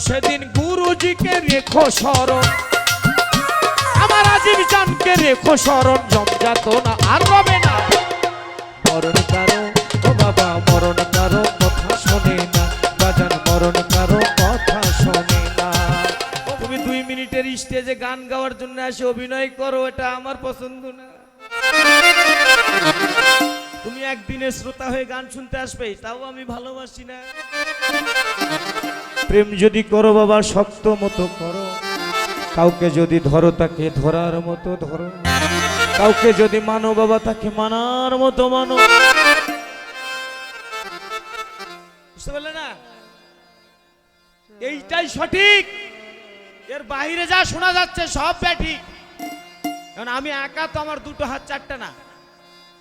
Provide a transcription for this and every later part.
সেদিন গুরুজিকে রেখো স্মরণ আমার আজিব জানকে রেখো স্মরণ জমজাত না, আর রবে না। মরণ কারও, ও বাবা, মরণ কারও, কথা শোনে না। বাজান, মরণ কারও, কথা শোনে না। তুমি দুই মিনিটের স্টেজে গান গাওয়ার জন্য এসে অভিনয় করো, এটা আমার পছন্দ না। তুমি একদিনে শ্রোতা হয়ে গান শুনতে আসবে তাও আমি ভালোবাসি না। প্রেম যদি করো বাবা, শক্ত মতো করো। কাউকে যদি ধরো, তাকে ধরার মতো ধরো। কাউকে যদি মানো বাবা, তাকে মানার মতো মানো। বুঝতে পারলে না? এইটাই সঠিক। এর বাইরে যা শোনা যাচ্ছে, সব ব্যাঠিক কারণ আমি একা তো আমার দুটো হাত, চারটা না।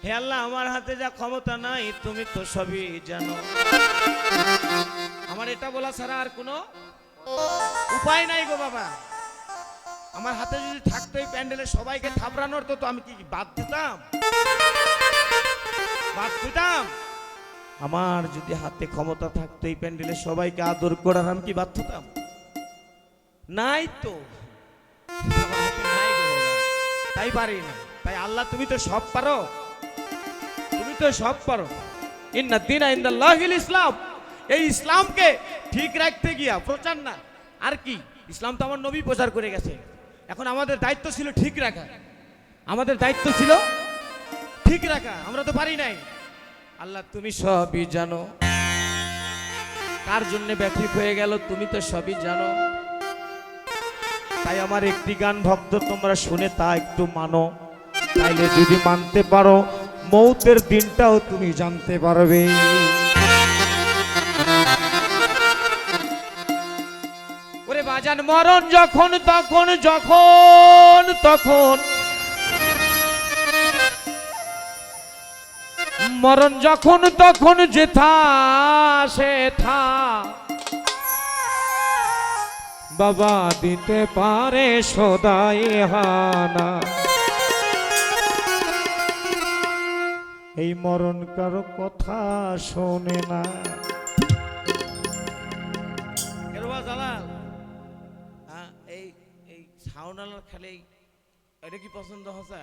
হে আল্লাহ, আমার হাতে যা ক্ষমতা নাই, তুমি তো সবই জানো। আমার এটা বলা ছাড়া আর কোনো উপায় নাই গো বাবা। আমার হাতে যদি থাকতো এই প্যান্ডেলে সবাইকে থাবড়ানোর তো আমি কি বাদ দিতাম? বাদ দিতাম? আমার যদি হাতে ক্ষমতা থাকতো এই প্যান্ডেলে সবাইকে আদর করার, আমি কি বাদ দিতাম নাই তো। তাই পারি না। তাই আল্লাহ, তুমি তো সব পারো। তুমি তো সব পারো। ইন্না দিন ইন্দাল্লাহিল ইসলাম। এই ইসলামকে ঠিক রাখতে গিয়া, প্রচার না। আর কি? ইসলাম তো আমার নবী প্রচার করে গেছে। এখন আমাদের দায়িত্ব ছিল ঠিক রাখা। আমাদের দায়িত্ব ছিল ঠিক রাখা। আমরা তো পারি নাই। আল্লাহ, তুমি সবই জানো। কার জন্য ব্যথিক হয়ে গেল, তুমি তো সবই জানো। তাই আমার একটি গান, ভক্ত, তোমরা শুনে তা একটু মানো। তাইলে যদি মানতে পারো, মৌতের দিনটাও তুমি জানতে পারবে। বাজান মরণ যখন, তখন যখন, তখন। মরণ যখন, তখন যেথা সে থা বাবা দিতে পারে সদাই হানা। এই মরণ কারও কথা শোনে না। সাউনালার খালি এটা কি পছন্দ হচ্ছে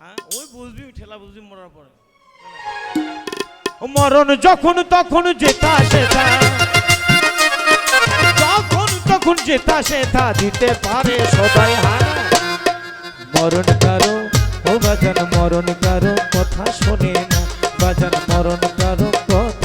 হ্যাঁ? ওই বুঝবি, ঠেলা বুঝবি মরার পরে। মরণ যখন তখন যেতা সেটা। যখন তখন যেতা সেটা দিতে পারে সবাই হারা মরণ কারও, ও বাজান মরণ কারও, কথা শোনে না। বাজান মরণ কারও, কথা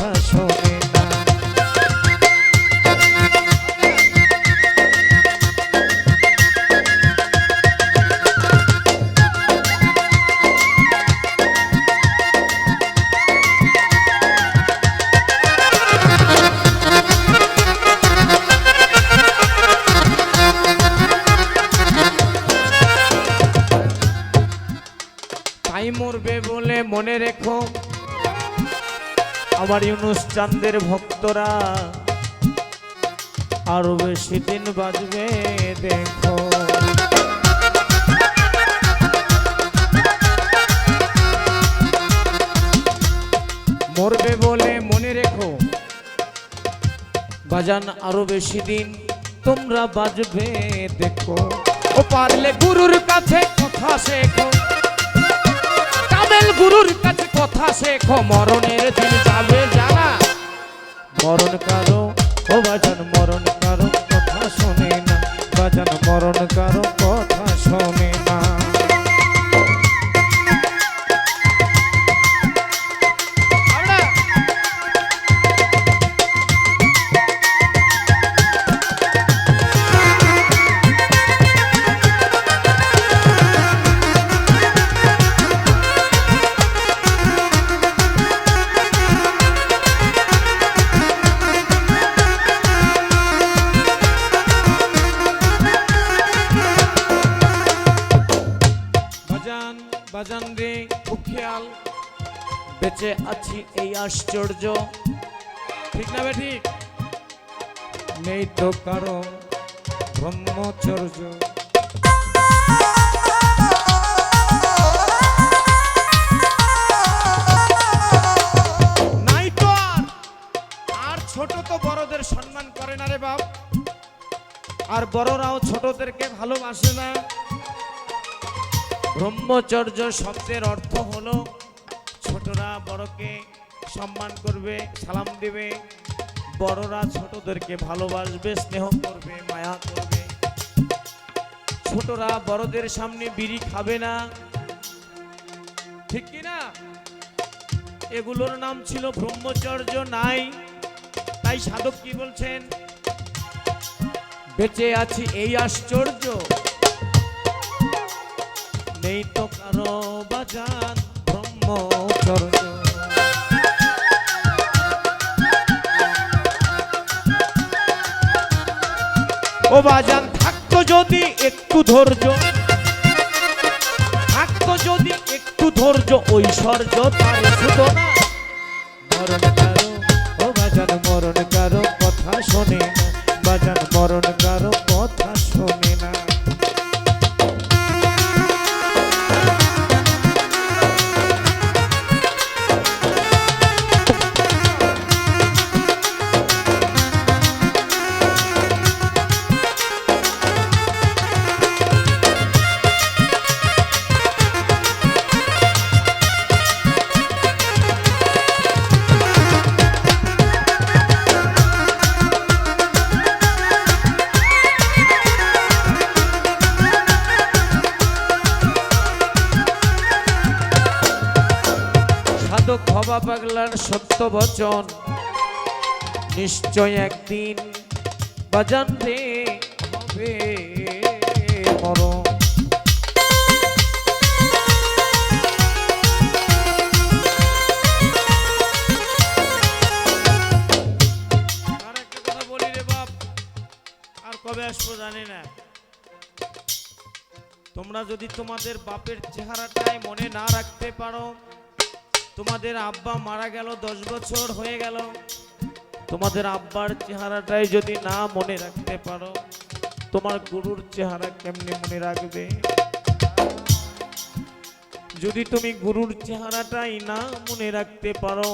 মনে রেখো। আমার ইউনুস চান্দের ভক্তরা আরও বেশি দিন বাজবে, দেখো। মরবে বলে মনে রেখো। বাজান আরও বেশি দিন তোমরা বাজবে, দেখো। ও পারলে গুরুর কাছে কথা শেখো। গুরুর কাছে কথা শেখো মরণের দিন যাবে জানা মরণ কারও ও বাজান বেঁচে আছি এই আশ্চর্য। ঠিক না ঠিক? নেই তো কারও ব্রহ্মচর্য। নাই তো আর। আর ছোট তো বড়দের সম্মান করে না রে বাপ। আর বড়রাও ছোটদেরকে ভালোবাসে না। ব্রহ্মচর্য শব্দের অর্থ হলো ছোটরা বড়কে সম্মান করবে, সালাম দেবে। বড়রা ছোটদেরকে ভালোবাসবে, স্নেহ করবে, মায়া করবে। ছোটরা বড়দের সামনে বিড়ি খাবে না। ঠিক কি না এগুলোর নাম ছিল ব্রহ্মচর্য নাই। তাই সাধক কি বলছেন? বেঁচে আছি এই আশ্চর্য। নেই তো কারও বাজান। ও বাজান থাকতো যদি একটু ধৈর্য। থাকতো যদি একটু ধৈর্য, ঐশ্বর্য তার শুধু না মরণ কারও ও বাজান মরণ কারও কথা শোনে। হবা পাগলার সত্য বচন। নিশ্চয় একদিন বাজান রে হবে মরণ। কবে আসব তোমরা যদি তোমাদের বাপের চেহারাটাই মনে না রাখতে পারো তোমাদের আব্বা মারা গেল, দশ বছর হয়ে গেল। তোমাদের আব্বার চেহারাটাই যদি না মনে রাখতে পারো, তোমার গুরুর চেহারা কেমনে মনে রাখবে? যদি তুমি গুরুর চেহারাটাই না মনে রাখতে পারো,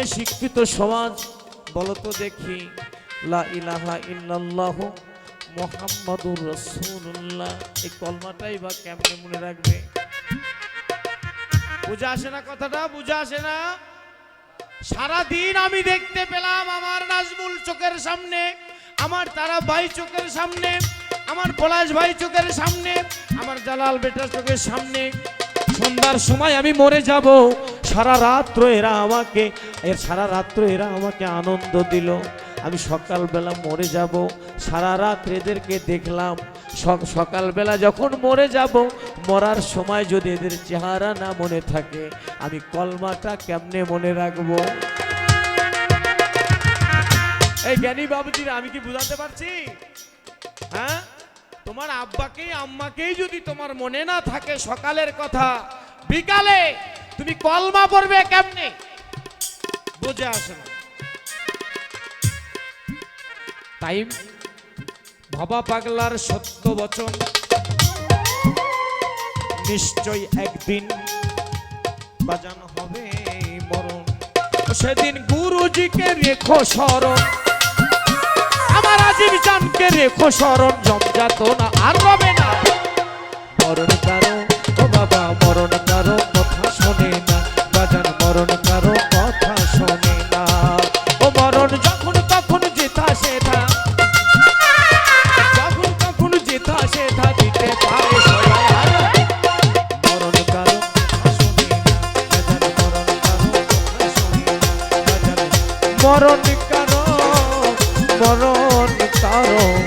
এ শিক্ষিত সমাজ, বলো তো দেখি, লা ইলাহা ইল্লাল্লাহ মোহাম্মদুর রসুল্লাহ এই কলমাটাই বা কেমনে মনে রাখবে? বুঝা আসে না কথাটা, বুঝা আসে না। সারাদিন আমি দেখতে পেলাম আমার নাজমুল চোখের সামনে, আমার তারা ভাই চোখের সামনে, আমার পলাশ ভাই চোখের সামনে, আমার জালাল বেটার চোখের সামনে। সন্ধ্যার সময় আমি মরে যাব। সারা রাত্র এরা আমাকে, এর সারা রাত্র এরা আমাকে আনন্দ দিল। আমি সকালবেলা মরে যাব, সারা রাত এদেরকে দেখলাম। সকালবেলা যখন মরে যাব, মরার সময় যদি এদের চেহারা না মনে থাকে, আমি কলমাটা কেমনে মনে রাখব? এই জ্ঞানী বাবুজিরা, আমি কি বুঝাতে পারছি? হ্যাঁ? তোমার আব্বাকেই, আম্মাকেই যদি তোমার মনে না থাকে সকালের কথা, বিকালে তুমি কলমা পড়বে কেমনে? বুঝে আসে না। তাই ভাবা পাগলার সত্য বচন। নিশ্চয় একদিন বাজানো হবে মরণ। সেদিন গুরুজিকে রেখো স্মরণ। আমার আজিব জানকে রেখো স্মরণ। জমজাত না আর রবে না। মরণ কারও বাবা, মরণ কারও মরণ কারও মরণ কারও।